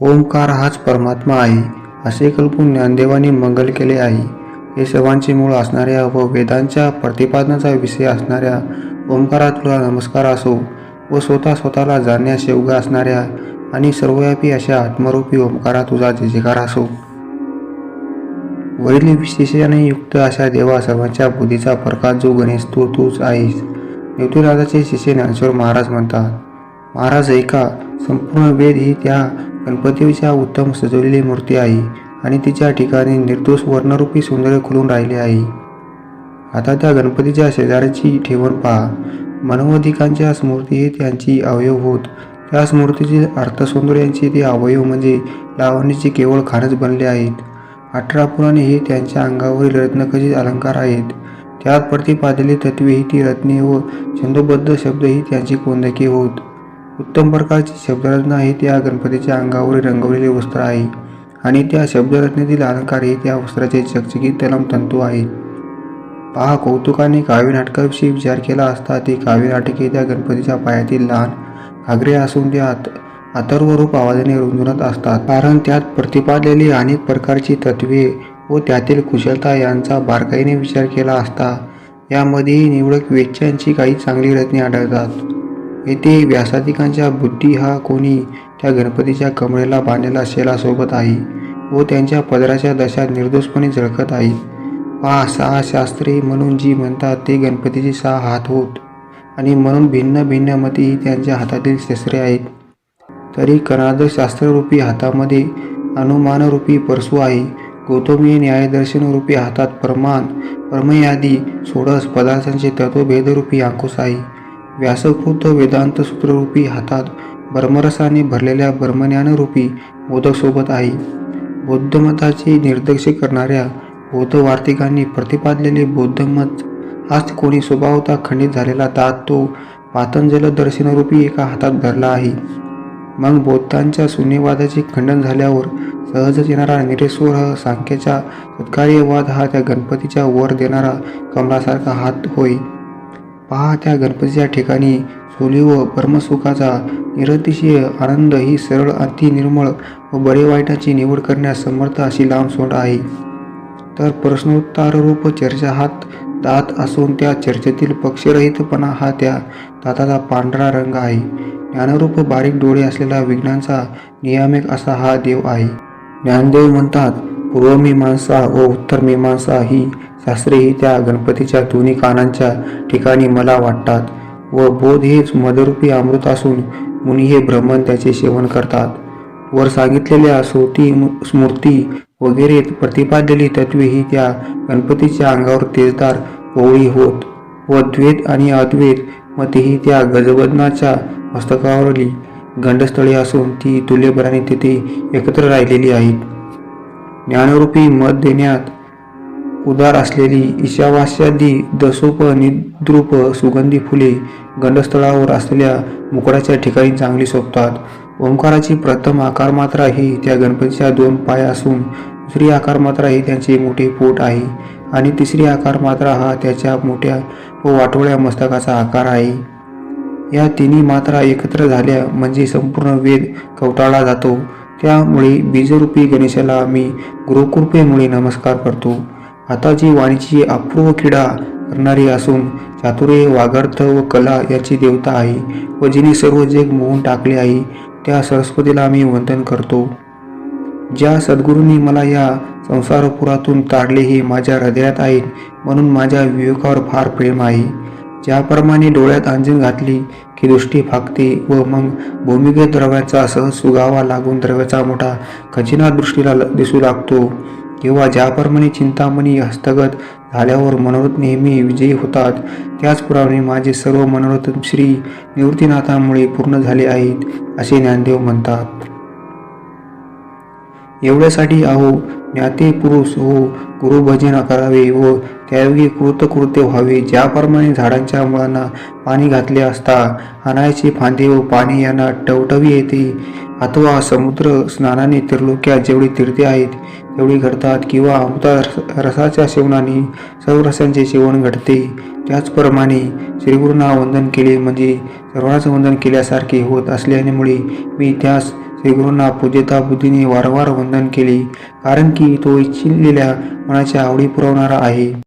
ओंकार हाच परमात्मा आहे असे कल्पून ज्ञानदेवाने मंगल केले आहे. हे सर्वांचे मूळ असणाऱ्या व वेदांच्या प्रतिपादनाचा विषय असणाऱ्या ओंकारा तुला नमस्कार असो व स्वतः स्वतःला जाणण्यास योग्य असणाऱ्या आणि सर्वव्यापी अशा आत्मरूपी ओंकारा तुझा जयकार असो. वरील विशेषाने युक्त अशा देवा सर्वांच्या बुद्धीचा प्रकाश जो गणेश तू तूच आहेस. नेवतीराजाचे शिष्य ज्ञानेश्वर महाराज म्हणतात महाराज ऐका संपूर्ण वेद ही त्या गणपतीच्या उत्तम सजवलेली मूर्ती आहे आणि तिच्या ठिकाणी निर्दोष वर्णरूपी सौंदर्य खुलून राहिले आहे. आता त्या गणपतीच्या शेजाऱ्याची ठेवण पहा. मनोधिकांच्या स्मृती हे त्यांची अवयव होत. त्या स्मृतीचे अर्थसौंदर्यांचे ते अवयव म्हणजे लावणीचे केवळ खाणच बनले आहेत. अठरा पुराणे हे त्यांच्या अंगावरील रत्नकचे अलंकार आहेत. त्यात प्रतिपादिले तत्वे ही ती रत्ने व छंदोबद्ध शब्द ही त्यांची कोंदके होत. उत्तम प्रकारची शब्दरचना ही त्या गणपतीच्या अंगावरील रंगवलेले वस्त्र आहे. आणि त्या शब्दरचनेतील अलंकार हे त्या वस्त्राचे चकचकीत तलम तंतू आहेत पहा कौतुकाने काव्य नाटकाविषयी विचार केला असता ते काव्य नाटके त्या गणपतीच्या पायातील लहान घागरे असून त्यात अथर्व आवाजाने रुंजवत असतात. कारण त्यात प्रतिपादलेली अनेक प्रकारची तत्वे व त्यातील कुशलता यांचा बारकाईने विचार केला असता यामध्येही निवडक वेच्यांची काही चांगली रत्ने आढळतात. येथे व्यासाधिकांच्या बुद्धी हा कोणी त्या गणपतीच्या कमरेला बांधलेला शेला सोबत आहे व त्यांच्या पदराच्या दशा निर्दोषपणे झळकत आहे. पहा सहा शास्त्रे म्हणून जी म्हणतात ते गणपतीचे सहा हात होत. आणि म्हणून भिन्न भिन्न मते ही त्यांच्या हातातील शस्त्रे आहेत. तरी कणाद शास्त्ररूपी हातामध्ये अनुमानरूपी परशु आहे. गौतमीय न्यायदर्शनरूपी हातात प्रमाण प्रमेयादी सोडस पदार्थांचे तत्वभेदरूपी अंकुश आहे. व्यासभूत वेदांत सूत्ररूपी हातात ब्रह्मरसाने भरलेल्या ब्रह्मज्ञानरूपी मोदक आहे. बौद्धमताची निर्देश करणाऱ्या बौद्ध वार्तिकांनी प्रतिपादलेले बौद्धमत हाच कोणी स्वभावता खंडित झालेला दात तो पातंजल दर्शनरूपी एका हातात धरला आहे. मग बौद्धांच्या शून्यवादाचे खंडन झाल्यावर सहजच येणारा निरेश्वर हा सांख्याचा सत्कार्यवाद हा त्या गणपतीच्या वर देणारा कमलासारखा हात होय. पहा त्या गणपतीच्या ठिकाणी सोली व परमसुखाचा निरतिशय आनंद ही सरळ अति निर्मळ व बरे वाईटाची निवड करण्यास समर्थ अशी लांब सोंड आहे. तर प्रश्नोत्तररूप चर्चा हात दात असून त्या चर्चेतील पक्षरहितपणा हा त्या दाताचा पांढरा रंग आहे. ज्ञानरूप बारीक डोळे असलेला विज्ञानचा नियामक असा हा देव आहे. ज्ञानदेव म्हणतात पूर्वमीमांसा व उत्तरमीमांसा ही सासरेही त्या गणपतीच्या दोन्ही कानांच्या ठिकाणी मला वाटतात व बोध हेच मदरूपी अमृत असून मुनी हे ब्रह्मन त्याचे सेवन करतात. वर सांगितलेल्या सोती स्मृती वगैरे प्रतिपादलेली तत्वे ही त्या गणपतीच्या अंगावर तेजदार पोळी होत व द्वेत आणि अद्वैत मतीही त्या गजबदनाच्या मस्तकावरली गंडस्थळे असून ती तुल्यबराने तिथे एकत्र राहिलेली आहेत. ज्ञानरूपी मत देण्यात उदार असलेली ईशावास्यादी दसोप निद्रूप सुगंधी फुले गंडस्थळावर असलेल्या मुकडाच्या ठिकाणी चांगली शोभतात ओंकाराची प्रथम आकारमात्रा ही त्या गणपतीच्या दोन पाय असून दुसरी आकारमात्रा ही त्यांचे मोठे पोट आहे आणि तिसरी आकारमात्रा हा त्याच्या मोठ्या व वाटोळ्या मस्तकाचा आकार आहे. या तिन्ही मात्रा एकत्र झाल्या म्हणजे संपूर्ण वेद कवटाळला जातो. त्यामुळे बीजरूपी गणेशाला मी गुरुकृपेमुळे नमस्कार करतो. आता जी वाणीची अपूर्व क्रीडा करणारी असून चातुर्य वागर्थ व कला याची देवता आहे व जिने सर्व जग मोहून टाकले आहे त्या सरस्वतीला आम्ही वंदन करतो. ज्या सद्गुरूंनी मला या संसारपुरातून ताडले हे माझ्या हृदयात आहेत म्हणून माझ्या विवेकावर फार प्रेम आहे. ज्याप्रमाणे डोळ्यात अंजन घातली की दृष्टी फाकते व मग भूमिगत द्रव्याचा सहज सुगावा लागून द्रव्याचा मोठा खजिना दृष्टीला ल- दिसू लागतो. किंवा ज्याप्रमाणे चिंतामणी हस्तगत झाल्यावर मनोरथ नेहमी विजयी होतात. त्याचप्रमाणे माझे सर्व मनोरथ श्री निवृत्तीनाथामुळे पूर्ण झाले आहेत असे ज्ञानदेव म्हणतात. एवढ्यासाठी अहो ज्ञाते पुरुष हो गुरुभजन करावे व त्यायोगी कृतकृत्य व्हावे. ज्याप्रमाणे झाडांच्या मुळांना पाणी घातले असता अनायचे फांदे व पाणी यांना टवटवी येते. अथवा समुद्र स्नानाने त्रिलोक्यात जेवढी तीर्थे आहेत तेवढी घडतात किंवा अमृता रस- रसाच्या सेवनाने सर्व रसांचे सेवन घडते. त्याचप्रमाणे श्रीगुरूंना वंदन केले म्हणजे सर्वांचं वंदन केल्यासारखे होत असल्यामुळे मी त्यास श्रीगुरूंना पूज्यता बुद्धीने वारंवार वंदन केले कारण की तो इच्छिलेल्या मनाच्या आवडी पुरवणारा आहे.